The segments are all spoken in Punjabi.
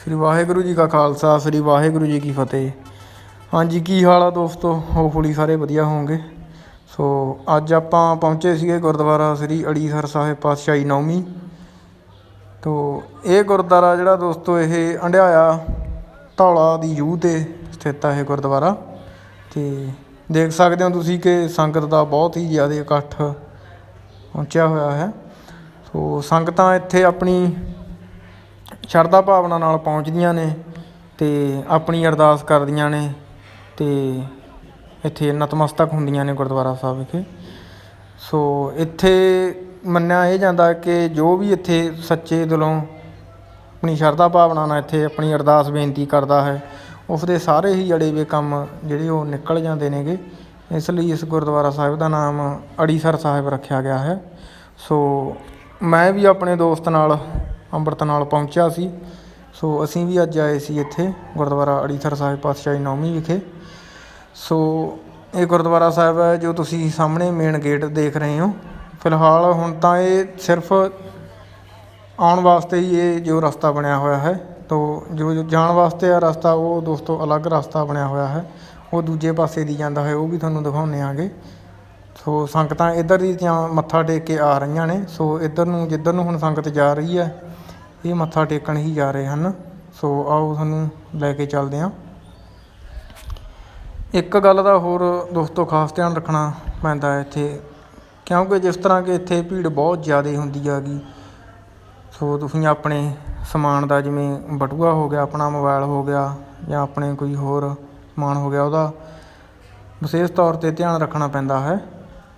ਸ੍ਰੀ ਵਾਹਿਗੁਰੂ ਜੀ ਕਾ ਖਾਲਸਾ, ਸ੍ਰੀ ਵਾਹਿਗੁਰੂ ਜੀ ਕੀ ਫਤਿਹ। ਹਾਂਜੀ, ਕੀ ਹਾਲ ਆ ਦੋਸਤੋ? ਹੋਪਫੁਲੀ ਸਾਰੇ ਵਧੀਆ ਹੋਵੋਗੇ। ਸੋ ਅੱਜ ਆਪਾਂ ਪਹੁੰਚੇ ਸੀਗੇ ਗੁਰਦੁਆਰਾ ਸ੍ਰੀ ਅੜੀਸਰ ਸਾਹਿਬ ਪਾਤਸ਼ਾਹੀ ਨੌਮੀ ਤੋ, ਇਹ ਗੁਰਦੁਆਰਾ ਜਿਹੜਾ ਦੋਸਤੋ, ਇਹ ਅੰਡਿਆਇਆ ਧੌਲਾ ਦੀ ਜੂਹ ਤੇ ਸਥਿਤ ਆ ਇਹ ਗੁਰਦੁਆਰਾ। ਤੇ ਦੇਖ ਸਕਦੇ ਹੋ ਤੁਸੀਂ ਕਿ ਸੰਗਤ ਦਾ ਬਹੁਤ ਹੀ ਜ਼ਿਆਦਾ ਇਕੱਠ ਪਹੁੰਚਿਆ ਹੋਇਆ ਹੈ। ਸੋ ਸੰਗਤਾਂ ਇੱਥੇ ਆਪਣੀ ਸ਼ਰਧਾ ਭਾਵਨਾ ਨਾਲ ਪਹੁੰਚਦੀਆਂ ਨੇ ਅਤੇ ਆਪਣੀ ਅਰਦਾਸ ਕਰਦੀਆਂ ਨੇ ਅਤੇ ਇੱਥੇ ਨਤਮਸਤਕ ਹੁੰਦੀਆਂ ਨੇ ਗੁਰਦੁਆਰਾ ਸਾਹਿਬ ਵਿਖੇ। ਸੋ ਇੱਥੇ ਮੰਨਿਆ ਇਹ ਜਾਂਦਾ ਕਿ ਜੋ ਵੀ ਇੱਥੇ ਸੱਚੇ ਦਿਲੋਂ ਆਪਣੀ ਸ਼ਰਧਾ ਭਾਵਨਾ ਨਾਲ ਇੱਥੇ ਆਪਣੀ ਅਰਦਾਸ ਬੇਨਤੀ ਕਰਦਾ ਹੈ, ਉਸ ਦੇ ਸਾਰੇ ਹੀ ਜੜੇ ਵੇ ਕੰਮ ਜਿਹੜੇ ਉਹ ਨਿਕਲ ਜਾਂਦੇ ਨੇਗੇ। ਇਸ ਲਈ ਇਸ ਗੁਰਦੁਆਰਾ ਸਾਹਿਬ ਦਾ ਨਾਮ ਅੜੀਸਰ ਸਾਹਿਬ ਰੱਖਿਆ ਗਿਆ ਹੈ। ਸੋ ਮੈਂ ਵੀ ਆਪਣੇ ਦੋਸਤ ਨਾਲ ਅੰਮ੍ਰਿਤ ਨਾਲ ਪਹੁੰਚਿਆ ਸੀ। ਸੋ ਅਸੀਂ ਵੀ ਅੱਜ ਆਏ ਸੀ ਇੱਥੇ ਗੁਰਦੁਆਰਾ ਅੜੀਸਰ ਸਾਹਿਬ ਪਾਤਸ਼ਾਹੀ ਨੌਵੀਂ ਵਿਖੇ। ਸੋ ਇਹ ਗੁਰਦੁਆਰਾ ਸਾਹਿਬ ਹੈ ਜੋ ਤੁਸੀਂ ਸਾਹਮਣੇ ਮੇਨ ਗੇਟ ਦੇਖ ਰਹੇ ਹੋ। ਫਿਲਹਾਲ ਹੁਣ ਤਾਂ ਇਹ ਸਿਰਫ ਆਉਣ ਵਾਸਤੇ ਹੀ ਇਹ ਜੋ ਰਸਤਾ ਬਣਿਆ ਹੋਇਆ ਹੈ। ਤੋ ਜੋ ਜਾਣ ਵਾਸਤੇ ਆ ਰਸਤਾ ਉਹ ਦੋਸਤੋ ਅਲੱਗ ਰਸਤਾ ਬਣਿਆ ਹੋਇਆ ਹੈ। ਉਹ ਦੂਜੇ ਪਾਸੇ ਦੀ ਜਾਂਦਾ ਹੈ, ਉਹ ਵੀ ਤੁਹਾਨੂੰ ਦਿਖਾਉਂਦੇ ਆਂਗੇ। ਸੋ ਸੰਗਤਾਂ ਇੱਧਰ ਦੀ ਜਾਂ ਮੱਥਾ ਟੇਕ ਕੇ ਆ ਰਹੀਆਂ ਨੇ। ਸੋ ਇੱਧਰ ਨੂੰ, ਜਿੱਧਰ ਨੂੰ ਹੁਣ ਸੰਗਤ ਜਾ ਰਹੀ ਹੈ ਇਹ ਮੱਥਾ ਟੇਕਣ ਹੀ ਜਾ ਰਹੇ ਹਨ। ਸੋ ਆਓ ਤੁਹਾਨੂੰ ਲੈ ਕੇ ਚੱਲਦੇ ਹਾਂ। ਇੱਕ ਗੱਲ ਦਾ ਹੋਰ ਦੋਸਤੋ ਖਾਸ ਧਿਆਨ ਰੱਖਣਾ ਪੈਂਦਾ ਹੈ ਇੱਥੇ, ਕਿਉਂਕਿ ਜਿਸ ਤਰ੍ਹਾਂ ਕਿ ਇੱਥੇ ਭੀੜ ਬਹੁਤ ਜ਼ਿਆਦਾ ਹੁੰਦੀ ਹੈਗੀ। ਸੋ ਤੁਸੀਂ ਆਪਣੇ ਸਮਾਨ ਦਾ ਜਿਵੇਂ ਬਟੂਆ ਹੋ ਗਿਆ, ਆਪਣਾ ਮੋਬਾਈਲ ਹੋ ਗਿਆ ਜਾਂ ਆਪਣੇ ਕੋਈ ਹੋਰ ਸਮਾਨ ਹੋ ਗਿਆ, ਉਹਦਾ ਵਿਸ਼ੇਸ਼ ਤੌਰ 'ਤੇ ਧਿਆਨ ਰੱਖਣਾ ਪੈਂਦਾ ਹੈ।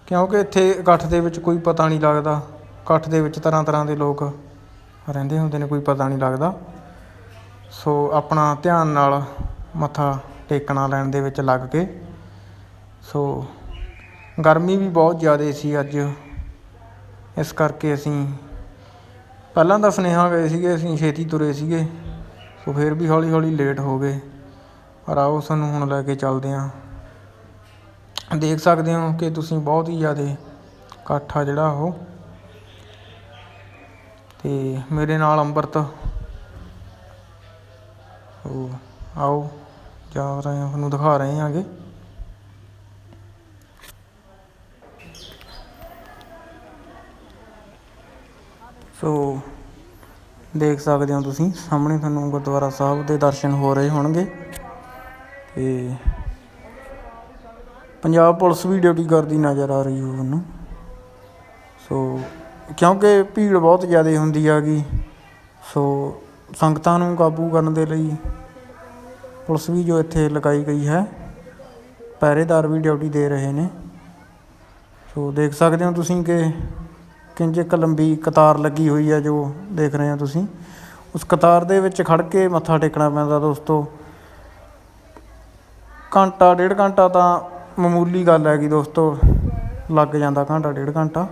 ਕਿਉਂਕਿ ਇੱਥੇ ਇਕੱਠ ਦੇ ਵਿੱਚ ਕੋਈ ਪਤਾ ਨਹੀਂ ਲੱਗਦਾ। ਇਕੱਠ ਦੇ ਵਿੱਚ ਤਰ੍ਹਾਂ ਤਰ੍ਹਾਂ ਦੇ ਲੋਕ ਰਹਿੰਦੇ ਹੁੰਦੇ ਨੇ, ਕੋਈ ਪਤਾ ਨਹੀਂ ਲੱਗਦਾ। ਸੋ ਆਪਣਾ ਧਿਆਨ ਨਾਲ ਮੱਥਾ ਟੇਕਣਾ ਲੈਣ ਦੇ ਵਿੱਚ ਲੱਗ ਕੇ। ਸੋ ਗਰਮੀ ਵੀ ਬਹੁਤ ਜ਼ਿਆਦਾ ਸੀ ਅੱਜ। ਇਸ ਕਰਕੇ ਅਸੀਂ ਪਹਿਲਾਂ ਤਾਂ ਸੁਨੇਹਾ ਗਏ ਸੀਗੇ, ਅਸੀਂ ਛੇਤੀ ਤੁਰੇ ਸੀਗੇ। ਸੋ ਫਿਰ ਵੀ ਹੌਲੀ ਹੌਲੀ ਲੇਟ ਹੋ ਗਏ। ਪਰ ਆਓ ਸਾਨੂੰ ਹੁਣ ਲੈ ਕੇ ਚੱਲਦੇ ਹਾਂ। ਦੇਖ ਸਕਦੇ ਹੋ ਕਿ ਤੁਸੀਂ ਬਹੁਤ ਹੀ ਜ਼ਿਆਦਾ ਇਕੱਠ ਆ ਜਿਹੜਾ ਉਹ। ਤੇ ਮੇਰੇ ਨਾਲ ਅੰਮ੍ਰਿਤ। ਉਹ ਆਓ, ਜਾ ਰਹੇ ਹਾਂ, ਤੁਹਾਨੂੰ ਦਿਖਾ ਰਹੇ ਹਾਂਗੇ ਸੋ, ਦੇਖ ਸਕਦੇ ਹੋ ਤੁਸੀਂ, ਸਾਹਮਣੇ ਤੁਹਾਨੂੰ ਗੁਰਦੁਆਰਾ ਸਾਹਿਬ ਦੇ ਦਰਸ਼ਨ ਹੋ ਰਹੇ ਹੋਣਗੇ। ਤੇ ਪੰਜਾਬ ਪੁਲਿਸ ਵੀ ਡਿਊਟੀ ਕਰਦੀ ਨਜ਼ਰ ਆ ਰਹੀ ਹੋ ਤੁਹਾਨੂੰ ਸੋ ਕਿਉਂਕਿ ਭੀੜ ਬਹੁਤ ਜ਼ਿਆਦਾ ਹੁੰਦੀ ਹੈਗੀ ਸੋ ਸੰਗਤਾਂ ਨੂੰ ਕਾਬੂ ਕਰਨ ਦੇ ਲਈ ਪੁਲਿਸ ਵੀ ਜੋ ਇੱਥੇ ਲਗਾਈ ਗਈ ਹੈ, ਪਹਿਰੇਦਾਰ ਵੀ ਡਿਊਟੀ ਦੇ ਰਹੇ ਨੇ। ਸੋ ਦੇਖ ਸਕਦੇ ਹੋ ਤੁਸੀਂ ਕਿ ਕਿੰਜ ਇੱਕ ਲੰਬੀ ਕਤਾਰ ਲੱਗੀ ਹੋਈ ਹੈ ਜੋ ਦੇਖ ਰਹੇ ਹੋ ਤੁਸੀਂ। ਉਸ ਕਤਾਰ ਦੇ ਵਿੱਚ ਖੜ ਕੇ ਮੱਥਾ ਟੇਕਣਾ ਪੈਂਦਾ ਦੋਸਤੋ। ਘੰਟਾ, ਡੇਢ ਘੰਟਾ ਤਾਂ ਮਾਮੂਲੀ ਗੱਲ ਹੈਗੀ ਦੋਸਤੋ। ਲੱਗ ਜਾਂਦਾ ਘੰਟਾ, ਡੇਢ ਘੰਟਾ।